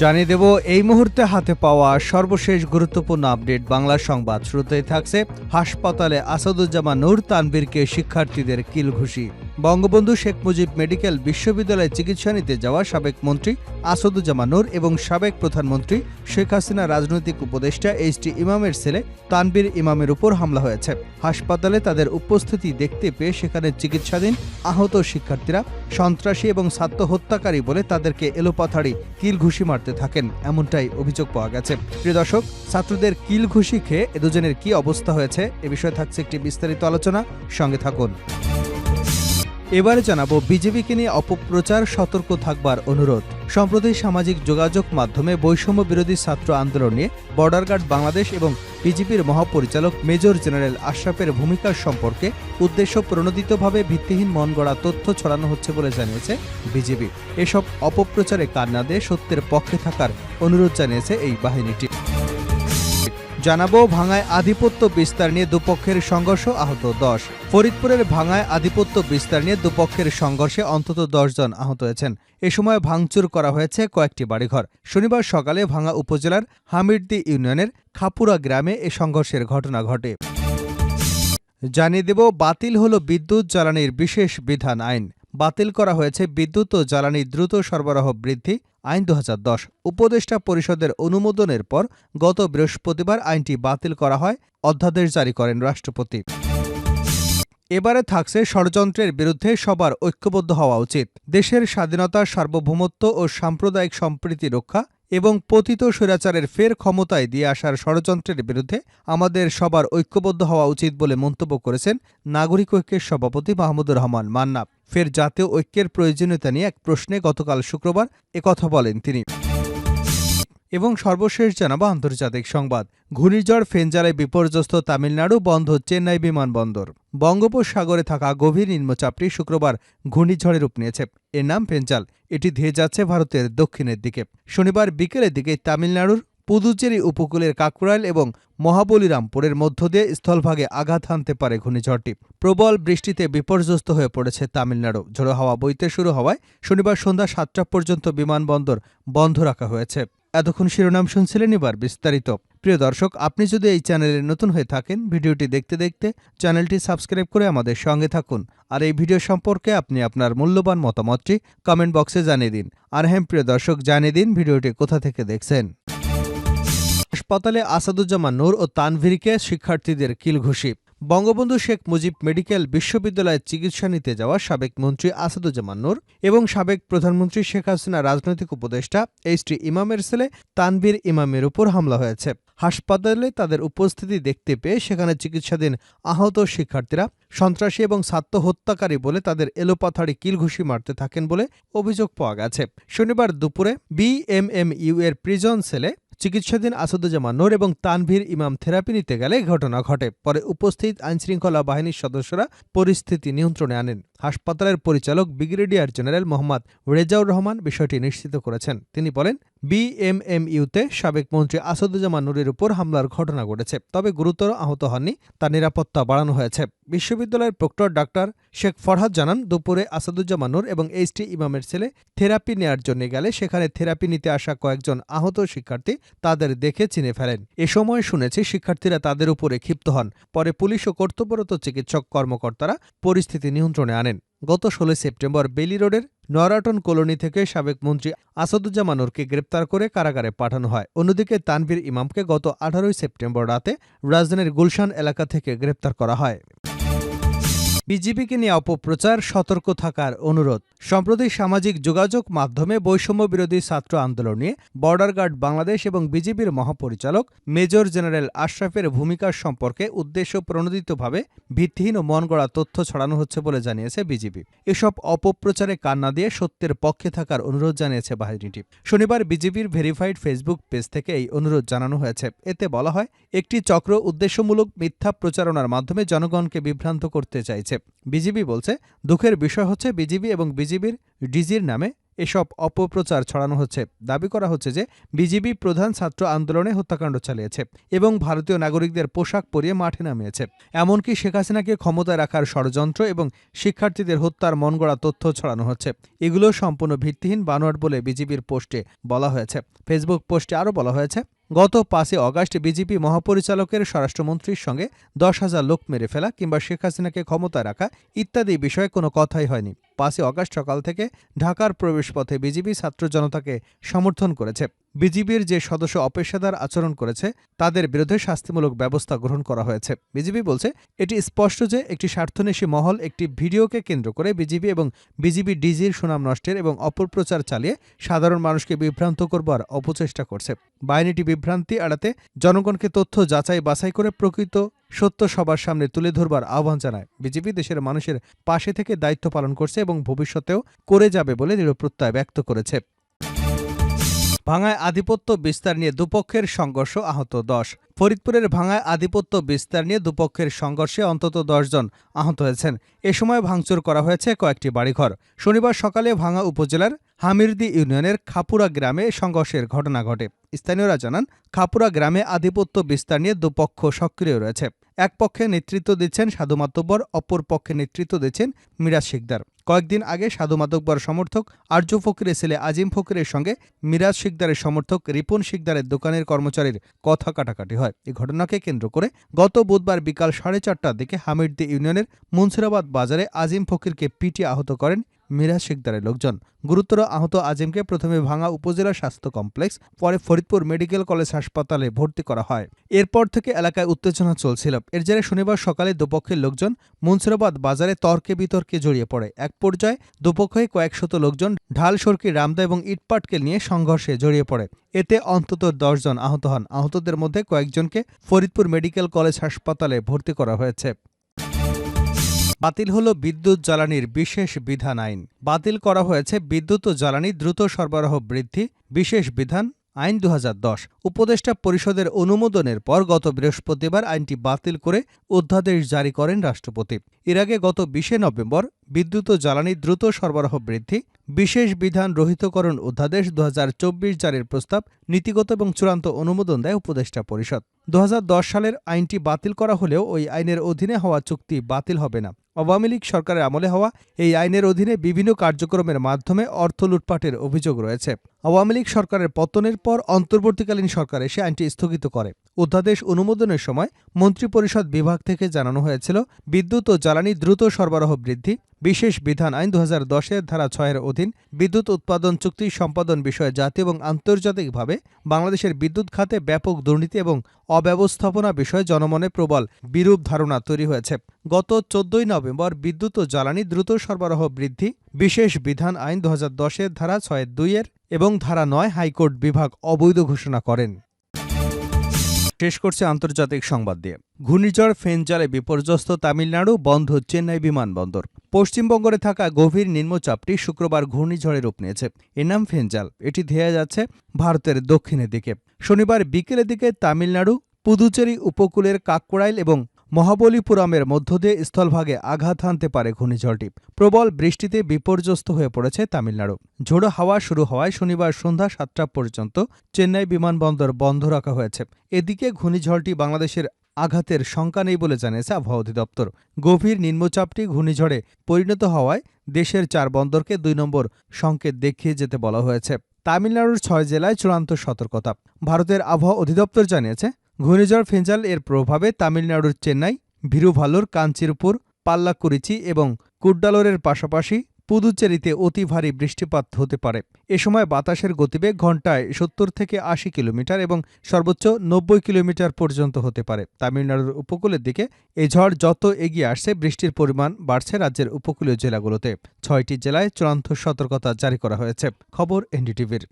জানিয়ে দেব, এই মুহূর্তে হাতে পাওয়া সর্বশেষ গুরুত্বপূর্ণ আপডেট বাংলা সংবাদ। শুরুতেই থাকছে হাসপাতালে আসাদুজ্জামান নূর তানবীরকে শিক্ষার্থীদের কিল ঘুষি বঙ্গবন্ধু শেখ মুজিব মেডিকেল বিশ্ববিদ্যালয়ে চিকিৎসা নিতে যাওয়া সাবেক মন্ত্রী আসাদুজ্জামান নূর এবং সাবেক প্রধানমন্ত্রী শেখ হাসিনা রাজনৈতিক উপদেষ্টা এইচ টি ইমামের ছেলে তানবীর ইমামের উপর হামলা হয়েছে। হাসপাতালে তাদের উপস্থিতি দেখতে পেয়ে সেখানে চিকিৎসাধীন আহত শিক্ষার্থীরা সন্ত্রাসী এবং ছাত্র হত্যাকারী বলে তাদেরকে এলোপাথাড়ি কিল ঘুষি মারতে থাকেন, এমনটাই অভিযোগ পাওয়া গেছে। প্রিয় দর্শক, ছাত্রদের কিল ঘুষি খেয়ে এ দুজনের কি অবস্থা হয়েছে এ বিষয়ে থাকছে একটি বিস্তারিত আলোচনা। সঙ্গে থাকুন। এবারে জানাব বিজেপিকে নিয়ে অপপ্রচার, সতর্ক থাকবার অনুরোধ। সম্প্রতি সামাজিক যোগাযোগ মাধ্যমে বৈষম্য বিরোধী ছাত্র আন্দোলন বর্ডার গার্ড বাংলাদেশ এবং বিজেপির মহাপরিচালক মেজর জেনারেল আশরাফের ভূমিকা সম্পর্কে উদ্দেশ্য প্রণোদিতভাবে ভিত্তিহীন মন গড়া তথ্য ছড়ানো হচ্ছে বলে জানিয়েছে বিজেপি। এসব অপপ্রচারে কান্না দিয়ে সত্যের পক্ষে থাকার অনুরোধ জানিয়েছে এই বাহিনীটি। জানাব ভাঙায় আধিপত্য বিস্তার নিয়ে দুপক্ষের সংঘর্ষ আহত দশ। ফরিদপুরের ভাঙায় আধিপত্য বিস্তার নিয়ে দুপক্ষের সংঘর্ষে অন্তত জন আহত হয়েছেন। এ সময় ভাঙচুর করা হয়েছে কয়েকটি বাড়িঘর। শনিবার সকালে ভাঙা উপজেলার হামিরদি ইউনিয়নের খাপুরা গ্রামে এ সংঘর্ষের ঘটনা ঘটে। জানিয়ে দেব, বাতিল হল বিদ্যুৎ জ্বালানির বিশেষ বিধান আইন। বাতিল করা হয়েছে বিদ্যুৎ ও জ্বালানি দ্রুত সরবরাহ বৃদ্ধি, আইন দু হাজার দশ। উপদেষ্টা পরিষদের অনুমোদনের পর গত বৃহস্পতিবার আইনটি বাতিল করা হয়, অধ্যাদেশ জারি করেন রাষ্ট্রপতি। এবারে থাকছে ষড়যন্ত্রের বিরুদ্ধে সবার ঐক্যবদ্ধ হওয়া উচিত। দেশের স্বাধীনতা, সার্বভৌমত্ব ও সাম্প্রদায়িক সম্প্রীতি রক্ষা এবং পতিত স্বৈরাচারের ফের ক্ষমতায় দিয়ে আসার ষড়যন্ত্রের বিরুদ্ধে আমাদের সবার ঐক্যবদ্ধ হওয়া উচিত বলে মন্তব্য করেছেন নাগরিক ঐক্যের সভাপতি মাহমুদুর রহমান মান্না ফের জাতীয় ঐক্যের প্রয়োজনীয়তা নিয়ে এক প্রশ্নে গতকাল শুক্রবার একথা বলেন তিনি। এবং সর্বশেষ জানাব আন্তর্জাতিক সংবাদ। ঘূর্ণিঝড় ফেনজালে বিপর্যস্ত তামিলনাড়ু বন্ধ চেন্নাই বিমানবন্দর। বঙ্গোপসাগরে থাকা গভীর নিম্নচাপটি শুক্রবার ঘূর্ণিঝড়ে রূপ নিয়েছে। এর নাম ফেঞ্জাল এটি ধেয়ে যাচ্ছে ভারতের দক্ষিণের দিকে। শনিবার বিকেলের দিকে তামিলনাড়ুর পুদুচেরি উপকূলের কাকুরাইল এবং মহাবলিরামপুরের মধ্য দিয়ে স্থলভাগে আঘাত হানতে পারে ঘূর্ণিঝড়টি। প্রবল বৃষ্টিতে বিপর্যস্ত হয়ে পড়েছে তামিলনাড়ু। ঝোড়ো হাওয়া বইতে শুরু হওয়ায় শনিবার সন্ধ্যা সাতটা পর্যন্ত বিমানবন্দর বন্ধ রাখা হয়েছে। এতক্ষণ শিরোনাম শুনছিলেন এবার বিস্তারিত। প্রিয় দর্শক, আপনি যদি এই চ্যানেলে নতুন হয়ে থাকেন, ভিডিওটি দেখতে দেখতে চ্যানেলটি সাবস্ক্রাইব করে আমাদের সঙ্গে থাকুন। আর এই ভিডিও সম্পর্কে আপনি আপনার মূল্যবান মতামতটি কমেন্ট বক্সে জানিয়ে দিন। আর হ্যাঁ প্রিয় দর্শক, জানিয়ে দিন ভিডিওটি কোথা থেকে দেখছেন। হাসপাতালে আসাদুজ্জামান নূর ও তানভীরকে শিক্ষার্থীদের কিল ঘুষি বঙ্গবন্ধু শেখ মুজিব মেডিকেল বিশ্ববিদ্যালয়ে চিকিৎসা নিতে যাওয়া সাবেক মন্ত্রী আসাদুজ্জামান নূর এবং সাবেক প্রধানমন্ত্রী শেখ হাসিনা রাজনৈতিক উপদেষ্টা এইচ টি ইমামের ছেলে তানভীর ইমামের উপর হামলা হয়েছে। হাসপাতালে তাদের উপস্থিতি দেখতে পেয়ে সেখানে চিকিৎসাধীন আহত শিক্ষার্থীরা সন্ত্রাসী এবং ছাত্র হত্যাকারী বলে তাদের এলোপাথাড়ি কিলঘুষি মারতে থাকেন বলে অভিযোগ পাওয়া গেছে। শনিবার দুপুরে বিএমএমইউ এর প্রিজন সেলে চিকিৎসাধীন আসাদুজ্জামান নূর এবং তানভীর ইমাম থেরাপি নিতে গেলে ঘটনা ঘটে। পরে উপস্থিত আইনশৃঙ্খলা বাহিনীর সদস্যরা পরিস্থিতি নিয়ন্ত্রণে আনেন। হাসপাতালের পরিচালক ব্রিগেডিয়ার জেনারেল মোহাম্মদ রেজাউর রহমান বিষয়টি নিশ্চিত করেছেন। তিনি বলেন, বিএমএমইউতে সাবেক মন্ত্রী আসাদুজ্জামান নুরের উপর হামলার ঘটনা ঘটেছে, তবে গুরুতর আহত হননি, তার নিরাপত্তা বাড়ানো হয়েছে। বিশ্ববিদ্যালয়ের প্রক্টর ডাক্তার শেখ ফরহাদ জানান, দুপুরে আসাদুজ্জামান নূর এবং এইচটি ইমামের ছেলে থেরাপি নেয়ার জন্য গেলে সেখানে থেরাপি নিতে আসা কয়েকজন আহত শিক্ষার্থী তাদের দেখে চিনে ফেলেন। এ সময় শুনেছি শিক্ষার্থীরা তাদের উপরে ক্ষিপ্ত হন। পরে পুলিশ ও কর্তব্যরত চিকিৎসক কর্মকর্তারা পরিস্থিতি নিয়ন্ত্রণে আনেন। গত ষোলোই সেপ্টেম্বর বেলি রোডের নরাটন কলোনি থেকে সাবেক মন্ত্রী আসাদুজ্জামানুরকে গ্রেপ্তার করে কারাগারে পাঠানো হয়। অন্যদিকে তানভীর ইমামকে গত আঠারোই সেপ্টেম্বর রাতে রাজধানীর গুলশান এলাকা থেকে গ্রেপ্তার করা হয়। বিজেপিকে নিয়ে অপপ্রচার, সতর্ক থাকার অনুরোধ। সম্প্রতি সামাজিক যোগাযোগ মাধ্যমে বৈষম্য বিরোধী ছাত্র আন্দোলন বর্ডার গার্ড বাংলাদেশ এবং বিজেপির মহাপরিচালক মেজর জেনারেল আশরাফের ভূমিকা সম্পর্কে উদ্দেশ্য প্রণোদিতভাবে ভিত্তিহীন ও মন তথ্য ছড়ানো হচ্ছে বলে জানিয়েছে বিজেপি। এসব অপপ্রচারে কান্না দিয়ে সত্যের পক্ষে থাকার অনুরোধ জানিয়েছে বাহিনীটি। শনিবার বিজেপির ভেরিফাইড ফেসবুক পেজ থেকে এই অনুরোধ জানানো হয়েছে। এতে বলা হয়, একটি চক্র উদ্দেশ্যমূলক মিথ্যা প্রচারণার মাধ্যমে জনগণকে বিভ্রান্ত করতে চাইছে। বিজেপি বলছে, দুঃখের বিষয় হচ্ছে বিজিবি এবং বিজিবির ডিজির নামে এসব অপপ্রচার ছড়ানো হচ্ছে। দাবি করা হচ্ছে যে বিজিবি প্রধান ছাত্র আন্দোলনে হত্যাকাণ্ড চালিয়েছে এবং ভারতীয় নাগরিকদের পোশাক পরিয়ে মাঠে নামিয়েছে। এমনকি শেখ হাসিনাকে ক্ষমতায় রাখার ষড়যন্ত্র এবং শিক্ষার্থীদের হত্যার মনগড়া তথ্য ছড়ানো হচ্ছে। এগুলো সম্পূর্ণ ভিত্তিহীন বানোয়াট বলে বিজিবির পোস্টে বলা হয়েছে। ফেসবুক পোস্টে আরও বলা হয়েছে গত পাঁচই অগাস্ট বিজেপি মহাপরিচালকের স্বরাষ্ট্রমন্ত্রীর সঙ্গে দশ হাজার লোক মেরে ফেলা কিংবা শেখ হাসিনাকে ক্ষমতা রাখা ইত্যাদি বিষয়ে কোনো কথাই হয়নি। পাঁচই অগাস্ট সকাল থেকে ঢাকার প্রবেশপথে বিজেপি ছাত্র জনতাকে সমর্থন করেছে। বিজিবির যে সদস্য অপেশাদার আচরণ করেছে, তাদের বিরুদ্ধে শাস্তিমূলক ব্যবস্থা গ্রহণ করা হয়েছে। বিজিবি বলছে, এটি স্পষ্ট যে একটি স্বার্থন্বেষী মহল একটি ভিডিওকে কেন্দ্র করে বিজিবি এবং বিজিবি ডিজির সুনাম নষ্টের এবং অপপ্রচার চালিয়ে সাধারণ মানুষকে বিভ্রান্ত করবার অপচেষ্টা করছে। বাহিনীটি বিভ্রান্তি এড়াতে জনগণকে তথ্য যাচাই বাছাই করে প্রকৃত সত্য সবার সামনে তুলে ধরবার আহ্বান জানায়। বিজেপি দেশের মানুষের পাশে থেকে দায়িত্ব পালন করছে এবং ভবিষ্যতেও করে যাবে বলে দৃঢ় ব্যক্ত করেছে। ভাঙায় আধিপত্য বিস্তার নিয়ে দুপক্ষের সংঘর্ষ আহত দশ। ফরিদপুরের ভাঙায় আধিপত্য বিস্তার নিয়ে দুপক্ষের সংঘর্ষে অন্তত জন আহত হয়েছেন। এ সময় ভাঙচুর করা হয়েছে কয়েকটি বাড়িঘর। শনিবার সকালে ভাঙা উপজেলার হামিরদি ইউনিয়নের খাপুরা গ্রামে সংঘর্ষের ঘটনা ঘটে। স্থানীয়রা জানান, খাপুরা গ্রামে আধিপত্য বিস্তার নিয়ে দুপক্ষ সক্রিয় রয়েছে। এক পক্ষে নেতৃত্ব দিচ্ছেন সাধু মাতব্বর, অপর পক্ষে নেতৃত্ব দিচ্ছেন মিরাজ শিকদার। কয়েকদিন আগে সাধু মাতব্বর সমর্থক আর্য ফকিরের ছেলে আজিম ফকিরের সঙ্গে মিরাজ শিকদারের সমর্থক রিপন শিকদারের দোকানের কর্মচারীর কথা কাটাকাটি হয়। এই ঘটনাকে কেন্দ্র করে গত বুধবার বিকাল সাড়ে চারটার দিকে হামিরদি ইউনিয়নের মুন্সিরাবাদ বাজারে আজিম ফকিরকে পিটিয়ে আহত করেন মিরাজ শিকদারের লোকজন। গুরুতর আহত আজিমকে প্রথমে ভাঙা উপজেলা স্বাস্থ্য কমপ্লেক্স, পরে ফরিদপুর মেডিকেল কলেজ হাসপাতালে ভর্তি করা হয়। এরপর থেকে এলাকায় উত্তেজনা চলছিল। এর জেরে শনিবার সকালে দুপক্ষের লোকজন মুন্সিরাবাদ বাজারে তর্কে বিতর্কে জড়িয়ে পড়ে। এক পর্যায়ে দুপক্ষই কয়েকশত লোকজন ঢাল সরকি রামদা এবং ইটপাটকেল নিয়ে সংঘর্ষে জড়িয়ে পড়ে। এতে অন্তত জন আহত হন। আহতদের মধ্যে কয়েকজনকে ফরিদপুর মেডিকেল কলেজ হাসপাতালে ভর্তি করা হয়েছে। বাতিল হল বিদ্যুৎ জ্বালানির বিশেষ বিধান আইন। বাতিল করা হয়েছে বিদ্যুৎ ও জ্বালানি দ্রুত সরবরাহ বৃদ্ধি, বিশেষ বিধান আইন দুহাজার দশ উপদেষ্টা পরিষদের অনুমোদনের পর গত বৃহস্পতিবার আইনটি বাতিল করে অধ্যাদেশ জারি করেন রাষ্ট্রপতি। এর আগে গত বিশে নভেম্বর বিদ্যুৎ ও জ্বালানি দ্রুত সরবরাহ বৃদ্ধি, বিশেষ বিধান রহিতকরণ অধ্যাদেশ দুহাজার চব্বিশ জারির প্রস্তাব, নীতিগত এবং চূড়ান্ত অনুমোদন দেয় উপদেষ্টা পরিষদ। দুহাজার দশ সালের আইনটি বাতিল করা হলেও ওই আইনের অধীনে হওয়া চুক্তি বাতিল হবে না। আওয়ামী লীগ সরকারের আমলে হওয়া এই আইনের অধীনে বিভিন্ন কার্যক্রমের মাধ্যমে অর্থ লুটপাটের অভিযোগ রয়েছে। আওয়ামী লীগ সরকারের পতনের পর অন্তর্বর্তীকালীন সরকার এসে আইনটি স্থগিত করে। অধ্যাদেশ অনুমোদনের সময় মন্ত্রিপরিষদ বিভাগ থেকে জানানো হয়েছিল, বিদ্যুৎ ও জ্বালানি দ্রুত সরবরাহ বৃদ্ধি, বিশেষ বিধান আইন দু দশের ধারা ছয়ের অধীন বিদ্যুৎ উৎপাদন চুক্তি সম্পাদন বিষয়ে জাতীয় এবং আন্তর্জাতিকভাবে বাংলাদেশের বিদ্যুৎ খাতে ব্যাপক দুর্নীতি এবং অব্যবস্থাপনা বিষয়ে জনমনে প্রবল বিরূপ ধারণা তৈরি হয়েছে। গত চোদ্দই নভেম্বর বিদ্যুৎ ও জ্বালানি দ্রুত সরবরাহ বৃদ্ধি, বিশেষ বিধান আইন দু দশের ধারা ছয়ের দুইয়ের এবং ধারা নয় হাইকোর্ট বিভাগ অবৈধ ঘোষণা করেন। শেষ করছে আন্তর্জাতিক সংবাদ দিয়ে। ঘূর্ণিঝড় ফেনজালে বিপর্যস্ত তামিলনাড়ু বন্ধ চেন্নাই বিমানবন্দর। পশ্চিমবঙ্গে থাকা গভীর নিম্নচাপটি শুক্রবার ঘূর্ণিঝড়ে রূপ নিয়েছে। এর নাম ফেনজাল। এটি ধেয়ে যাচ্ছে ভারতের দক্ষিণের দিকে। শনিবার বিকেলের দিকে তামিলনাড়ু, পুদুচেরি উপকূলের কাকড়াইল এবং মহাবলীপুরমের মধ্য দিয়ে স্থলভাগে আঘাত হানতে পারে ঘূর্ণিঝড়টি। প্রবল বৃষ্টিতে বিপর্যস্ত হয়ে পড়েছে তামিলনাড়ু। ঝোড়ো হাওয়া শুরু হওয়ায় শনিবার সন্ধ্যা সাতটা পর্যন্ত চেন্নাই বিমানবন্দর বন্ধ রাখা হয়েছে। এদিকে ঘূর্ণিঝড়টি বাংলাদেশের আঘাতের শঙ্কা নেই বলে জানিয়েছে আবহাওয়া অধিদপ্তর। গভীর নিম্নচাপটি ঘূর্ণিঝড়ে পরিণত হওয়ায় দেশের চার বন্দরকে দুই নম্বর সংকেত দেখিয়ে যেতে বলা হয়েছে। তামিলনাড়ুর ছয় জেলায় চূড়ান্ত সতর্কতা। ভারতের আবহাওয়া অধিদপ্তর জানিয়েছে ঘূর্ণিঝড় ফেঞ্জাল এর প্রভাবে তামিলনাড়ুর চেন্নাই, ভিরুভালুর কাঞ্চিরপুর পাল্লাকুরিচি এবং কুড্ডালোরের পাশাপাশি পুদুচেরিতে অতি ভারী বৃষ্টিপাত হতে পারে। এ সময় বাতাসের গতিবেগ ঘন্টায় সত্তর থেকে আশি কিলোমিটার এবং সর্বোচ্চ নব্বই কিলোমিটার পর্যন্ত হতে পারে। তামিলনাড়ুর উপকূলের দিকে এই ঝড় যত এগিয়ে আসছে, বৃষ্টির পরিমাণ বাড়ছে রাজ্যের উপকূলীয় জেলাগুলোতে। ছয়টি জেলায় চূড়ান্ত সতর্কতা জারি করা হয়েছে। খবর এনডিটিভির।